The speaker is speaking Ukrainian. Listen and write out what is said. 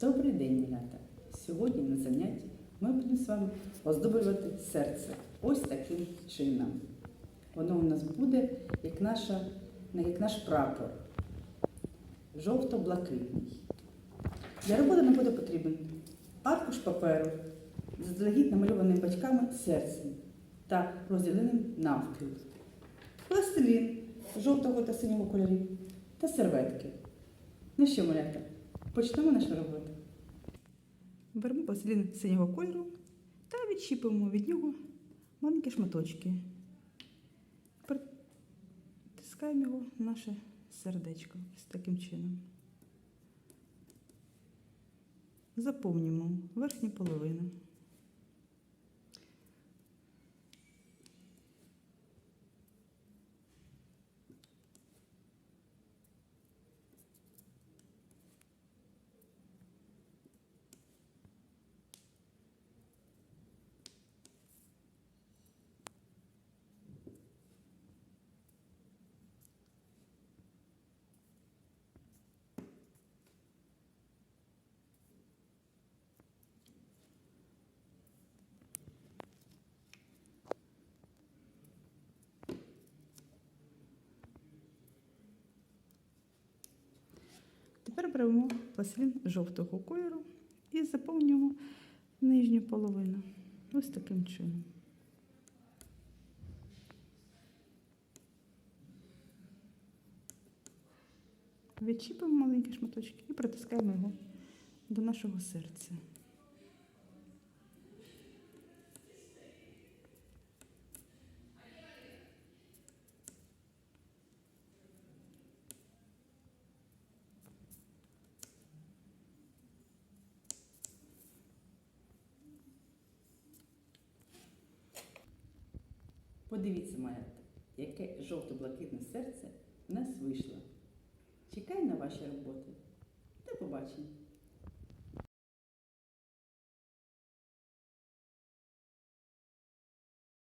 Добрий день, малята! Сьогодні на занятті ми будемо з вами оздоблювати серце ось таким чином. Воно у нас буде як, наша, як наш прапор, жовто-блакитний. Для роботи нам буде потрібен аркуш паперу, заздалегідь намальованим батьками серцем та розділеним навпіл, пластилін жовтого та синього кольорів та серветки. Ну що, малята, почнемо нашу роботу. Беремо пластилін синього кольору та відчіпимо від нього маленькі шматочки. Притискаємо його в наше сердечко ось таким чином. Заповнюємо верхню половину. Тепер беремо пластилін жовтого кольору і заповнюємо нижню половину. Ось таким чином. Відчіпимо маленькі шматочки і притискаємо його до нашого серця. Подивіться, маєте, яке жовто-блакитне серце в нас вийшло. Чекай на ваші роботи. До побачення!